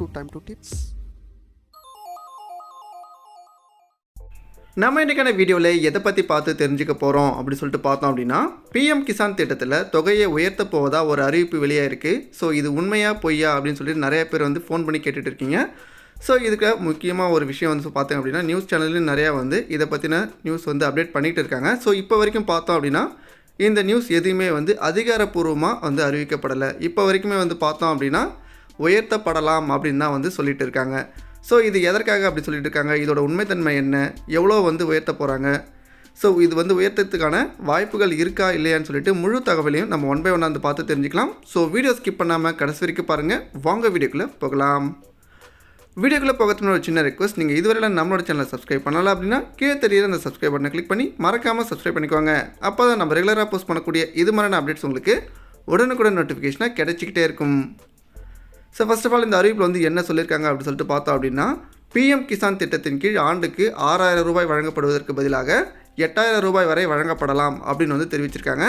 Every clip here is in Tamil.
டு டைம் டு டிப்ஸ் நம்ம இன்றைக்கான வீடியோவில் எதை பற்றி பார்த்து தெரிஞ்சுக்க போகிறோம் அப்படி சொல்லிட்டு பார்த்தோம் அப்படின்னா பிஎம் கிசான் திட்டத்தில் தொகையை உயர்த்த போவதா ஒரு அறிவிப்பு வெளியாக இருக்குது ஸோ இது உண்மையாக பொய்யா அப்படின்னு சொல்லிட்டு நிறைய பேர் வந்து ஃபோன் பண்ணி கேட்டுட்டு இருக்கீங்க. ஸோ இதுக்கு முக்கியமாக ஒரு விஷயம் வந்து பார்த்தோம் அப்படின்னா நியூஸ் சேனல்லையும் நிறையா வந்து இதை பற்றின நியூஸ் வந்து அப்டேட் பண்ணிகிட்டு இருக்காங்க. ஸோ இப்போ வரைக்கும் பார்த்தோம் அப்படின்னா இந்த நியூஸ் எதுவுமே வந்து அதிகாரப்பூர்வமாக வந்து அறிவிக்கப்படலை. இப்போ வரைக்குமே வந்து பார்த்தோம் அப்படின்னா உயர்த்தப்படலாம் அப்படின்னு தான் வந்து சொல்லிட்டு இருக்காங்க. ஸோ இது எதற்காக அப்படி சொல்லிட்டு இருக்காங்க? இதோட உண்மைத்தன்மை என்ன? எவ்வளோ வந்து உயர்த்த போகிறாங்க ஸோ இது வந்து உயர்த்தத்துக்கான வாய்ப்புகள் இருக்கா? இல்லையான்னு சொல்லிட்டு முழு தகவலையும் நம்ம ஒன் பை ஒன் வந்து பார்த்து தெரிஞ்சுக்கலாம். ஸோ வீடியோ ஸ்கிப் பண்ணாமல் கடைசி வரைக்கும் பாருங்கள் வாங்க வீடியோக்குள்ளே போகலாம். வீடியோக்குள்ளே போகிறதுக்கு ஒரு சின்ன ரெக்வஸ்ட் நீங்கள் இதுவரையில் நம்மளோட சேனலை சப்ஸ்கிரைப் பண்ணலாம் அப்படின்னா கீழே தெரியுற அந்த சப்ஸ்கிரைப் பட்டனை கிளிக் பண்ணி மறக்காமல் சப்ஸ்கிரைப் பண்ணிக்கோங்க. அப்போ தான் நம்ம ரெகுலராக போஸ்ட் பண்ணக்கூடிய இது மாதிரியான அப்டேட்ஸ் உங்களுக்கு உடனுக்குடன் நோட்டிஃபிகேஷனாக கிடைச்சிக்கிட்டே இருக்கும். ஸோ ஃபஸ்ட் ஆஃப் ஆல் இந்த அறிவிப்பில் வந்து என்ன சொல்லியிருக்காங்க அப்படின்னு சொல்லிட்டு பார்த்தோம் அப்படின்னா பிஎம் கிசான் திட்டத்தின் கீழ் ஆண்டுக்கு ஆறாயிரம் ரூபாய் வழங்கப்படுவதற்கு பதிலாக எட்டாயிரம் ரூபாய் வரை வழங்கப்படலாம் அப்படின்னு வந்து தெரிவிச்சிருக்காங்க.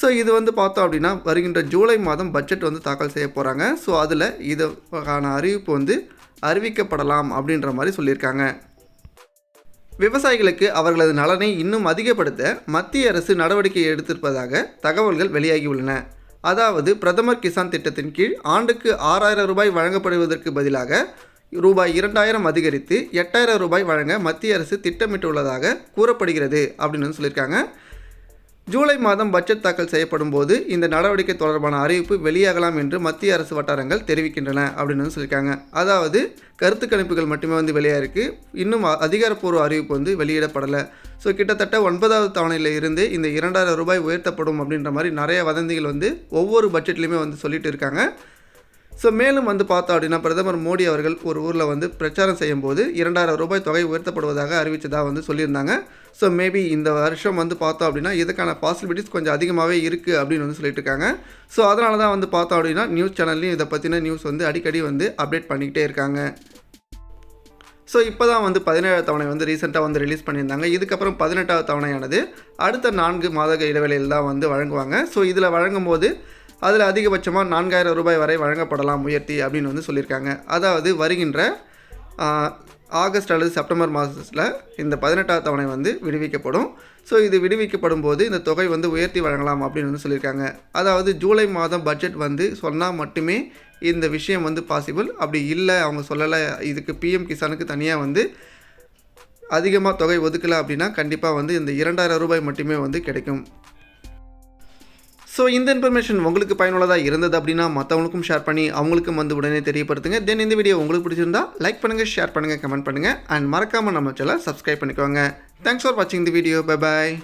ஸோ இது வந்து பார்த்தோம் அப்படின்னா வருகின்ற ஜூலை மாதம் பட்ஜெட் வந்து தாக்கல் செய்ய போகிறாங்க ஸோ அதில் இதுக்கான அறிவிப்பு வந்து அறிவிக்கப்படலாம் அப்படின்ற மாதிரி சொல்லியிருக்காங்க. விவசாயிகளுக்கு அவர்களது நலனை இன்னும் அதிகப்படுத்த மத்திய அரசு நடவடிக்கை எடுத்திருப்பதாக தகவல்கள் வெளியாகியுள்ளன அதாவது பிரதமர் கிசான் திட்டத்தின் கீழ் ஆண்டுக்கு ஆறாயிரம் ரூபாய் வழங்கப்படுவதற்கு பதிலாக ரூபாய் இரண்டாயிரம் அதிகரித்து எட்டாயிரம் ரூபாய் வழங்க மத்திய அரசு திட்டமிட்டுள்ளதாக கூறப்படுகிறது அப்படின்னு சொல்லியிருக்காங்க. ஜூலை மாதம் பட்ஜெட் தாக்கல் செய்யப்படும் போது இந்த நடவடிக்கை தொடர்பான அறிவிப்பு வெளியாகலாம் என்று மத்திய அரசு வட்டாரங்கள் தெரிவிக்கின்றன அப்படின்னு சொல்லியிருக்காங்க. அதாவது கருத்து கணிப்புகள் மட்டுமே வந்து வெளியாயிருக்கு. இன்னும் அதிகாரப்பூர்வ அறிவிப்பு வந்து வெளியிடப்படலை. ஸோ கிட்டத்தட்ட ஒன்பதாவது தவணையில் இருந்து இந்த இரண்டாயிரம் ரூபாய் உயர்த்தப்படும் அப்படின்ற மாதிரி நிறைய வதந்திகள் வந்து ஒவ்வொரு பட்ஜெட்லையுமே வந்து சொல்லிட்டு இருக்காங்க. ஸோ மேலும் வந்து பார்த்தோம் அப்படின்னா பிரதமர் மோடி அவர்கள் ஒரு ஊரில் வந்து பிரச்சாரம் செய்யும்போது இரண்டாயிரம் ரூபாய் தொகை உயர்த்தப்படுவதாக அறிவித்ததாக வந்து சொல்லியிருந்தாங்க. ஸோ மேபி இந்த வருஷம் வந்து பார்த்தோம் அப்படின்னா இதுக்கான பாசிபிலிட்டிஸ் கொஞ்சம் அதிகமாகவே இருக்குது அப்படின்னு வந்து சொல்லிட்டு இருக்காங்க. ஸோ அதனால தான் வந்து பார்த்தோம் அப்படின்னா நியூஸ் சேனல்லையும் இதை பற்றின நியூஸ் வந்து அடிக்கடி வந்து அப்டேட் பண்ணிக்கிட்டே இருக்காங்க. ஸோ இப்போ தான் வந்து பதினேழாவது தவணை வந்து ரீசெண்டாக வந்து ரிலீஸ் பண்ணியிருந்தாங்க. இதுக்கப்புறம் பதினெட்டாவது தவணையானது அடுத்த நான்கு மாத இடைவெளியில் தான் வந்து வழங்குவாங்க. ஸோ இதில் வழங்கும் போது அதில் அதிகபட்சமாக நான்காயிரம் ரூபாய் வரை வழங்கப்படலாம் உயர்த்தி அப்படின்னு வந்து சொல்லியிருக்காங்க. அதாவது வருகின்ற ஆகஸ்ட் அல்லது செப்டம்பர் மாதத்தில் இந்த பதினெட்டாவது தவணை வந்து விடுவிக்கப்படும். ஸோ இது விடுவிக்கப்படும் போது இந்த தொகை வந்து உயர்த்தி வழங்கலாம் அப்படின்னு வந்து சொல்லியிருக்காங்க. அதாவது ஜூலை மாதம் பட்ஜெட் வந்து சொன்னால் மட்டுமே இந்த விஷயம் வந்து பாசிபிள் அப்படி இல்லை அவங்க சொல்லலை இதுக்கு பிஎம் கிசானுக்கு தனியாக வந்து அதிகமாக தொகை ஒதுக்கலை அப்படின்னா கண்டிப்பாக வந்து இந்த இரண்டாயிரம் ரூபாய் மட்டுமே வந்து கிடைக்கும். ஸோ இந்த இன்ஃபர்மேஷன் உங்களுக்கு பயனுள்ளதாக இருந்தது அப்படின்னா மற்றவங்களுக்கும் ஷேர் பண்ணி அவங்களுக்கும் வந்து உடனே தெரியப்படுத்துங்க. தென் இந்த வீடியோ உங்களுக்கு பிடிச்சிருந்தா லைக் பண்ணுங்கள் ஷேர் பண்ணுங்கள் கமெண்ட் பண்ணுங்கள் அண்ட் மறக்காமல் நம்ம சேனலை சப்ஸ்கிரைப் பண்ணிக்கோங்க. தேங்க்ஸ் ஃபார் வாட்சிங் தி வீடியோ பை பாய்